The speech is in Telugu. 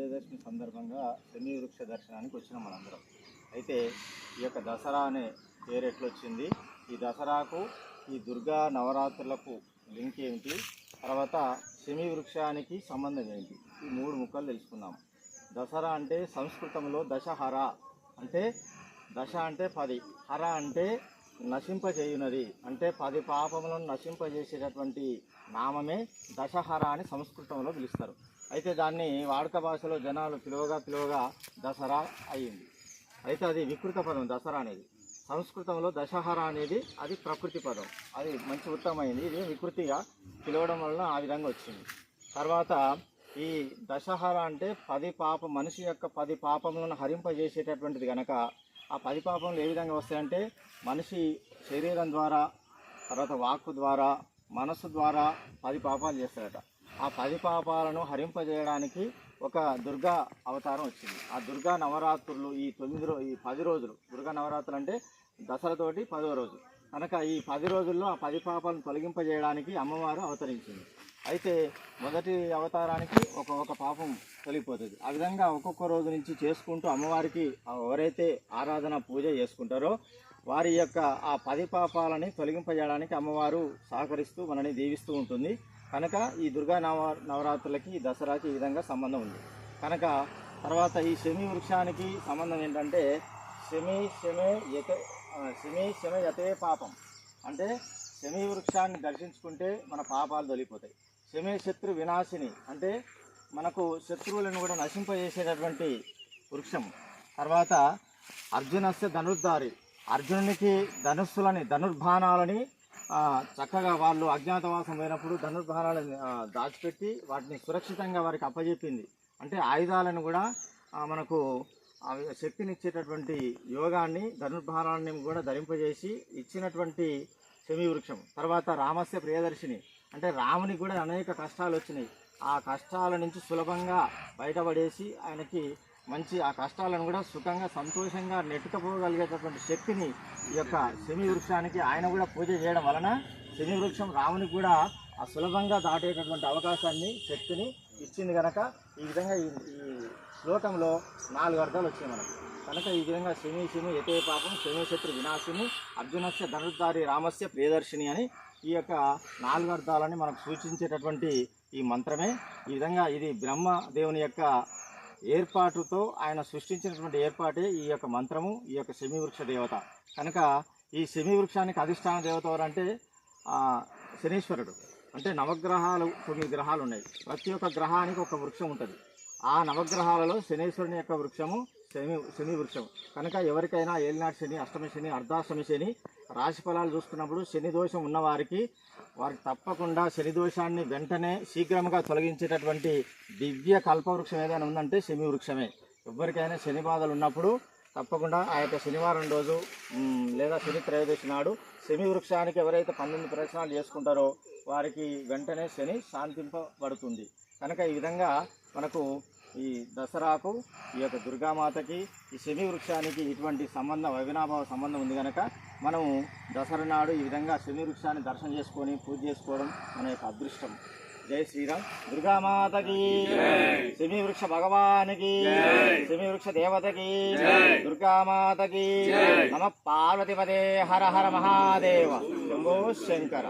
విజయదశమి సందర్భంగా శని వృక్ష దర్శనానికి వచ్చినాం మనందరం. అయితే ఈ యొక్క దసరా అనే పేరు ఎట్లొచ్చింది ఈ దసరాకు ఈ దుర్గా నవరాత్రులకు లింక్ ఏమిటి? తర్వాత శమి వృక్షానికి సంబంధం ఏంటి? ఈ మూడు ముక్కలు తెలుసుకుందాం. దసరా అంటే సంస్కృతంలో దశహర అంటే దశ అంటే పది. హర అంటే నశింపజేయునది అంటే పది పాపములను నశింపజేసేటటువంటి నామమే దశహర అని సంస్కృతంలో పిలుస్తారు. అయితే దాన్ని వాడుక భాషలో జనాలు పిలువగా పిలువగా దసరా అయ్యింది. అయితే అది వికృత పదం దసరా అనేది. సంస్కృతంలో దశహర అనేది అది ప్రకృతి పదం. అది మంచి ఉత్తమమైంది. ఇది వికృతిగా పిలవడం వలన ఆ విధంగా వచ్చింది. తర్వాత ఈ దశహర అంటే పది పాప మనిషి యొక్క పది పాపములను హరింపజేసేటటువంటిది కనుక ఆ పది పాపములు ఏ విధంగా వస్తాయంటే మనిషి శరీరం ద్వారా తర్వాత వాక్కు ద్వారా మనస్సు ద్వారా పది పాపాలు చేస్తాడట ఆ పది పాపాలను హరింపజేయడానికి ఒక దుర్గా అవతారం వచ్చింది. ఆ దుర్గా నవరాత్రులు ఈ తొమ్మిది రో ఈ పది రోజులు. దుర్గా నవరాత్రులు అంటే దసరాతోటి పదో రోజు. కనుక ఈ పది రోజుల్లో ఆ పది పాపాలను తొలగింపజేయడానికి అమ్మవారు అవతరించింది. అయితే మొదటి అవతారానికి ఒక ఒక పాపం తొలగిపోతుంది. ఆ విధంగా ఒక్కొక్క రోజు నుంచి చేసుకుంటూ అమ్మవారికి ఎవరైతే ఆరాధన పూజ చేసుకుంటారో వారి యొక్క ఆ పది పాపాలని తొలగింపజేయడానికి అమ్మవారు సహకరిస్తూ మనని దీవిస్తూ ఉంటుంది. కనుక ఈ దుర్గా నవ నవరాత్రులకి దసరాకి ఈ విధంగా సంబంధం ఉంది. కనుక తర్వాత ఈ శమి వృక్షానికి సంబంధం ఏంటంటే శమి శమే యత శమి శమ యతే పాపం. అంటే శమి వృక్షాన్ని దర్శించుకుంటే మన పాపాలు తొలిపోతాయి శమే శత్రు వినాశిని. అంటే మనకు శత్రువులను కూడా నశింపజేసేటటువంటి వృక్షం. తర్వాత అర్జునస్య ధనుర్ధారి. అర్జునునికి ధనుస్సులని ధనుర్బాణాలని చక్కగా వాళ్ళు అజ్ఞాతవాసం పోయినప్పుడు ధనుర్బాణాలను దాచిపెట్టి వాటిని సురక్షితంగా వారికి అప్పజెప్పింది. అంటే ఆయుధాలను కూడా మనకు శక్తినిచ్చేటటువంటి యోగాన్ని ధనుర్భారాన్ని కూడా ధరింపజేసి ఇచ్చినటువంటి శమి వృక్షం తర్వాత రామస్య ప్రియదర్శిని. అంటే రామునికి కూడా అనేక కష్టాలు వచ్చినాయి. ఆ కష్టాల నుంచి సులభంగా బయటపడేసి ఆయనకి మంచి ఆ కష్టాలను కూడా సుఖంగా సంతోషంగా నెట్టుకపోగలిగేటటువంటి శక్తిని ఈ యొక్క శని వృక్షానికి ఆయన కూడా పూజ చేయడం వలన శని వృక్షం రామునికి కూడా ఆ సులభంగా దాటేటటువంటి అవకాశాన్ని శక్తిని ఇచ్చింది కనుక ఈ విధంగా ఈ శ్లోకంలో నాలుగు అర్థాలు వచ్చాయి మనకు. కనుక ఈ విధంగా శని శని యతే పాపం శమి శత్రు వినాశిని అర్జునస్య ధనుర్ధారి రామస్య ప్రియదర్శిని అని ఈ యొక్క నాలుగు అర్థాలని మనకు సూచించేటటువంటి ఈ మంత్రమే. ఈ విధంగా ఇది బ్రహ్మ దేవుని యొక్క ఏర్పాటుతో ఆయన సృష్టించినటువంటి ఏర్పాటే ఈ యొక్క మంత్రము ఈ యొక్క శమి వృక్ష దేవత. కనుక ఈ శమి వృక్షానికి అధిష్టాన దేవత ఎవరంటే శనీశ్వరుడు. అంటే నవగ్రహాలు తొమ్మిది గ్రహాలు ఉన్నాయి ప్రతి ఒక్క గ్రహానికి ఒక వృక్షం ఉంటుంది. ఆ నవగ్రహాలలో శనీశ్వరుని యొక్క వృక్షము శని శని వృక్షం కనుక ఎవరికైనా ఏలినాటి శని అష్టమి శని అర్ధాష్టమి శని రాశి ఫలాలు చూసుకున్నప్పుడు శని దోషం ఉన్నవారికి వారికి తప్పకుండా శని దోషాన్ని వెంటనే శీఘ్రంగా తొలగించేటటువంటి దివ్య కల్పవృక్షం ఏదైనా ఉందంటే శని వృక్షమే. ఎవరికైనా శని బాధలు ఉన్నప్పుడు తప్పకుండా ఆ యొక్క శనివారం రోజు లేదా శని త్రయోదశి నాడు శని వృక్షానికి ఎవరైతే పన్నెండు ప్రదక్షిణాలు చేసుకుంటారో వారికి వెంటనే శని శాంతింపబడుతుంది. కనుక ఈ విధంగా మనకు ఈ దసరాకు ఈ యొక్క దుర్గామాతకి ఈ శని వృక్షానికి ఇటువంటి సంబంధం అవినాభావ సంబంధం ఉంది కనుక మనం దసరా నాడు ఈ విధంగా శని వృక్షాన్ని దర్శనం చేసుకొని పూజ చేసుకోవడం మన యొక్క అదృష్టం. జై శ్రీరామ్. దుర్గామాతకి శమి వృక్ష భగవానికి శమి వృక్ష దేవతకి దుర్గామాతకి నమ పార్వతిపదే హర హర మహాదేవ. శంభో శంకర.